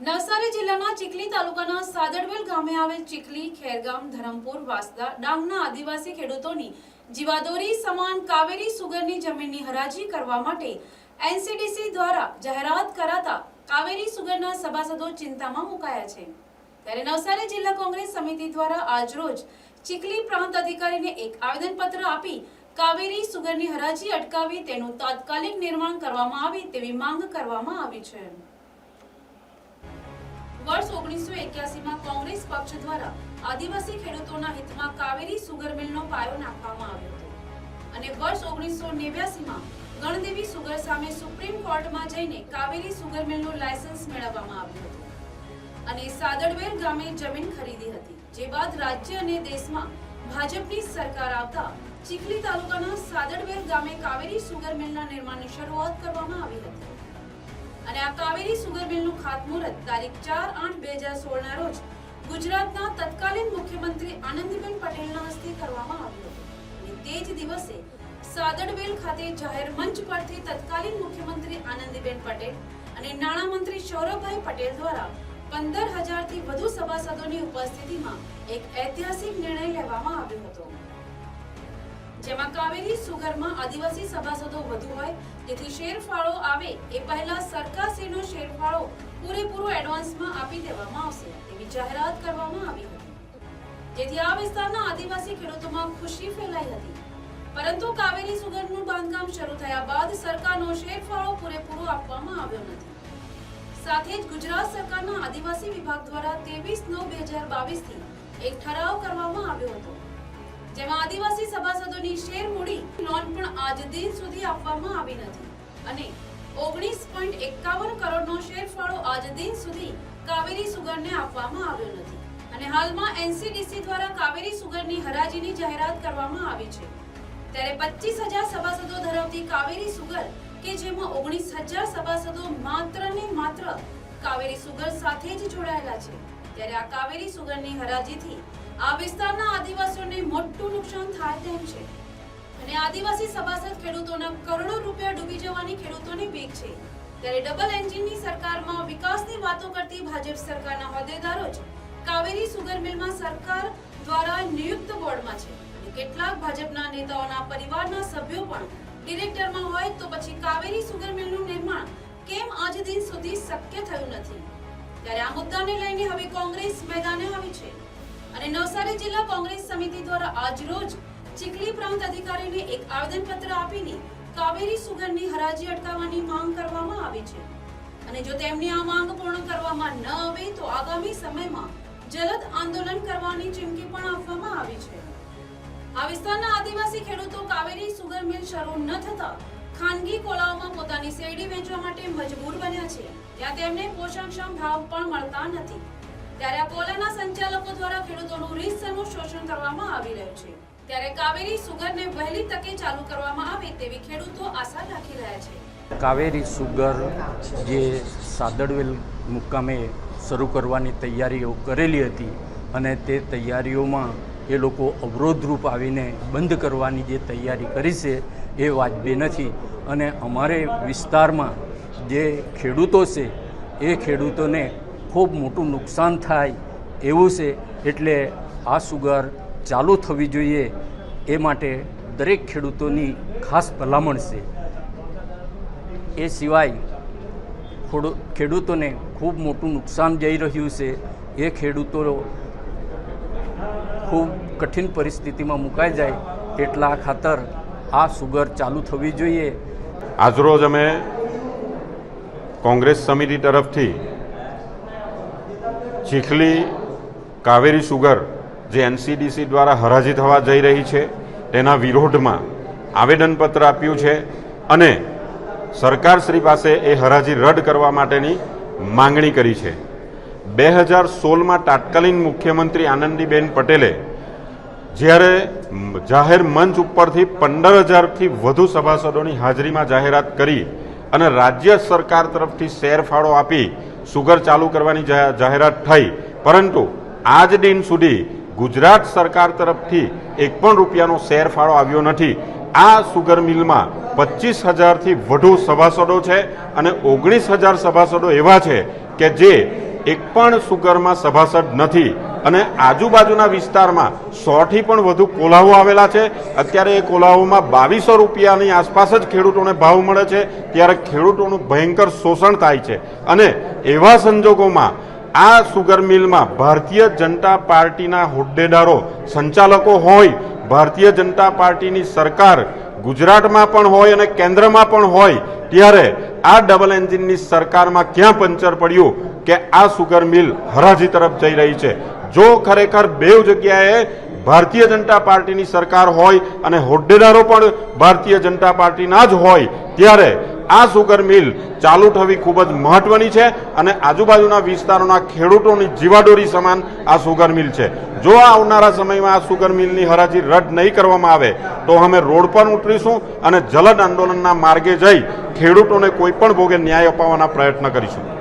નવસારી જિલ્લાના ચીખલી તાલુકાના સાદડવેલ ગામે આવેલ ચીખલી, ખેરગામ, ધરમપુર, વાસદા ડાંગના આદિવાસી ખેડૂતોની જીવાદોરી સમાન કાવેરી સુગરની જમીનની હરાજી કરવા માટે એનસીડીસી દ્વારા જાહેરાત કરાતા કાવેરી સુગરના સભાસદો ચિંતામાં મુકાયા છે. ત્યારે નવસારી જિલ્લા કોંગ્રેસ સમિતિ દ્વારા આજરોજ ચીખલી પ્રાંત અધિકારીને એક આવેદનપત્ર આપી કાવેરી સુગરની હરાજી અટકાવી તેનું તાત્કાલિક નિર્માણ કરવામાં આવે તેવી માંગ કરવામાં આવી છે. વર્ષ ઓગણીસો એક્યાસીમાં કોંગ્રેસ પક્ષ દ્વારા આદિવાસી ખેડૂતોના હિતમાં કાવેરી સુગર મિલનો પાયો નાખવામાં આવ્યો હતો. અને વર્ષ ઓગણીસો નેવ્યાસીમાં ગણદેવી સુગર સામે સુપ્રીમ કોર્ટમાં જઈને કાવેરી સુગર મિલનું લાયસન્સ મેળવવામાં આવ્યું હતું. અને સાદડવેલ ગામે જમીન ખરીદી હતી, જે બાદ રાજ્ય અને દેશમાં ભાજપની સરકાર આવતા ચીખલી તાલુકાના સાદડવેલ ગામે કાવેરી સુગર મિલના નિર્માણની શરૂઆત કરવામાં અને આ કાવેરી સુગર મિલનું ખાતમુહૂર્ત, તારીખ ચાર આઠ બે હજાર સોળના રોજ ગુજરાતના તત્કાલીન મુખ્યમંત્રી આનંદીબેન પટેલના હસ્તે કરવામાં આવ્યું તે જ દિવસે સાદડવેલ ખાતે જાહેર મંચ પરથી તત્કાલીન મુખ્યમંત્રી આનંદીબેન પટેલ અને નાણામંત્રી સૌરભભાઈ પટેલ દ્વારા પંદર હજારથી વધુ સભાસદોની ઉપસ્થિતિમાં એક ઐતિહાસિક નિર્ણય લેવામાં આવ્યો હતો. જેમાં કાવેરી સુગરમાં આદિવાસી સભાસદો વધુ હોય તેથી શેરફાળો આવે એ પહેલા સરકારશ્રીનો શેરફાળો પૂરેપૂરો એડવાન્સમાં આપી દેવામાં આવશે, એવી જાહેરાત કરવામાં આવી હતી. જેથી આ વિસ્તારના આદિવાસી ખેડૂતોમાં ખુશી ફેલાઈ હતી. પરંતુ કાવેરી સુગરનું બાંધકામ શરૂ થયા બાદ સરકારનો શેરફાળો પૂરેપૂરો આપવામાં આવ્યો નથી. સાથે જ ગુજરાત સરકારના આદિવાસી વિભાગ દ્વારા ત્રેવીસ નવ બે હજાર બાવીસથી એક ઠરાવ કરવામાં આવ્યો હતો. જેમાં આદિવાસી સભાસદોની શેર મૂડી લોન પણ આજ દિન સુધી આપવામાં આવી નથી. અને ઓગણીસ પોઈન્ટ એકાવન કરોડનો શેરફાળો આજ દિન સુધી કાવેરી સુગરને આપવામાં આવ્યો નથી. અને હાલમાં એનસીડીસી દ્વારા કાવેરી સુગરની હરાજીની જાહેરાત કરવામાં આવી છે. ત્યારે પચીસ હજાર સભાસદો ધરાવતી કાવેરી સુગર, કે જેમાં ઓગણીસ હજાર સભાસદો માત્ર ને માત્ર કાવેરી સુગર સાથે જ જોડાયેલા છે. ત્યારે આ કાવેરી સુગરની હરાજીથી આ વિસ્તારના આદિવાસીઓને મોટું નુકસાન થાય તેમ છે. અને આદિવાસી સભાસદ ખેડૂતોના કરોડો રૂપિયા ડૂબી જવાની ખેડૂતોની બીક છે. ત્યારે ડબલ એન્જિનની સરકારમાં વિકાસની વાતો કરતી ભાજપ સરકારના હોદ્દેદારો જ કાવેરી સુગર મિલમાં સરકાર દ્વારા નિયુક્ત બોર્ડમાં છે. અને કેટલાક ભાજપના નેતાઓના પરિવારના સભ્યો પણ ડિરેક્ટરમાં હોય તો પછી કાવેરી સુગર મિલનું નિર્માણ કેમ આજ દિન સુધી શક્ય થયું નથી? ત્યારે આ મુદ્દાને લઈને હવે કોંગ્રેસ મેદાને આવી છે. અને નવસારી જિલ્લા કોંગ્રેસ સમિતિ દ્વારા આજરોજ ચીખલી પ્રાંત અધિકારીને એક આવેદનપત્ર આપીને કાવેરી સુગરની હરાજી અટકાવવાની માંગ કરવામાં આવી છે. અને જો તેમની આ માંગ પૂર્ણ કરવામાં ન આવે તો આગામી સમયમાં જલદ આંદોલન કરવાની ચીમકી પણ આપવામાં આવી છે. આ વિસ્તારના આદિવાસી ખેડૂતો કાવેરી સુગર મિલ શરૂ ન થતા ખાનગી કોલાઓમાં પોતાની શેરડી વેચવા માટે મજબૂર બન્યા છે. ત્યાં તેમને પોષણક્ષમ ભાવ પણ મળતા નથી. ત્યારે આ સંચાલકો દ્વારા ખેડૂતોનું રીતસરનું શોષણ કરવામાં આવી રહ્યું છે. ત્યારે કાવેરી સુગરને વહેલી તકે ચાલુ કરવામાં આવે તેવી ખેડૂતો આશા રાખી રહ્યા છે. કાવેરી સુગર જે સાદડવેલ મુકામે શરૂ કરવાની તૈયારીઓ કરેલી હતી અને તે તૈયારીઓમાં એ લોકો અવરોધરૂપ આવીને બંધ કરવાની જે તૈયારી કરી છે એ વાજબી નથી. અને અમારે વિસ્તારમાં જે ખેડૂતો છે એ ખેડૂતોને ખૂબ મોટું નુકસાન થાય એવું છે, એટલે આ સુગર ચાલુ થવી જોઈએ. એ માટે દરેક ખેડૂતોની ખાસ ભલામણ છે. એ સિવાય ખોડુ, ખેડૂતોને ખૂબ મોટું નુકસાન જઈ રહ્યું છે. એ ખેડૂતો ખૂબ કઠિન પરિસ્થિતિમાં મુકાઈ જાય એટલા ખાતર આ સુગર ચાલુ થવી જોઈએ. આજરોજ અમે કોંગ્રેસ સમિતિ તરફથી ચીખલી કાવેરી સુગર જે એનસીડીસી દ્વારા હરાજી થવા જઈ રહી છે, તેના વિરોધમાં આવેદનપત્ર આપ્યું છે અને સરકાર શ્રી પાસે એ હરાજી રદ કરવા માટેની માંગણી કરી છે. બે હજાર સોળમાં તાત્કાલીન મુખ્યમંત્રી આનંદીબેન પટેલે જ્યારે જાહેર મંચ ઉપરથી પંદર હજારથી વધુ સભાસદોની હાજરીમાં જાહેરાત કરી અને રાજ્ય સરકાર તરફથી શેરફાળો આપી સુગર ચાલુ કરવાની જાહેરાત થઈ. પરંતુ આજ દિન સુધી ગુજરાત સરકાર તરફથી એક પણ રૂપિયાનો શેર ફાળો આવ્યો નથી. આ સુગર મિલમાં પચીસ હજારથી વધુ સભાસદો છે અને ઓગણીસ હજાર સભાસદો એવા છે કે જે એક પણ સુગરમાં સભાસદ નથી. અને આજુબાજુના વિસ્તારમાં સોથી પણ વધુ કોલાઓ આવેલા છે. અત્યારે એ કોલાઓમાં બાવીસો રૂપિયાની આસપાસ જ ખેડૂતોને ભાવ મળે છે. ત્યારે ખેડૂતોનું ભયંકર શોષણ થાય છે. અને એવા સંજોગોમાં આ સુગર મિલમાં ભારતીય જનતા પાર્ટીના હોદ્દેદારો, સંચાલકો હોય, ભારતીય જનતા પાર્ટીની સરકાર ગુજરાતમાં પણ હોય અને કેન્દ્રમાં પણ હોય, ત્યારે આ ડબલ એન્જિનની સરકારમાં ક્યાં પંચર પડ્યું કે આ સુગર મિલ હરાજી તરફ જઈ રહી છે? જો ખરેખર બે જગ્યાએ ભારતીય જનતા પાર્ટીની સરકાર હોય અને હોદ્દેદારો પણ ભારતીય જનતા પાર્ટીના જ હોય, ત્યારે આ સુગર મિલ ચાલુ થવી ખૂબ જ મહત્વની છે અને આજુબાજુના વિસ્તારોના ખેડૂતોની જીવાડોરી સમાન આ સુગર મિલ છે. જો આવનારા સમયમાં આ સુગર મિલની હરાજી રદ નહીં કરવામાં આવે, તો અમે રોડ પર ઉતરીશું અને જલદ આંદોલનના માર્ગે જઈ ખેડૂતોને કોઈ પણ ભોગે ન્યાય અપાવવાના પ્રયત્ન કરીશું.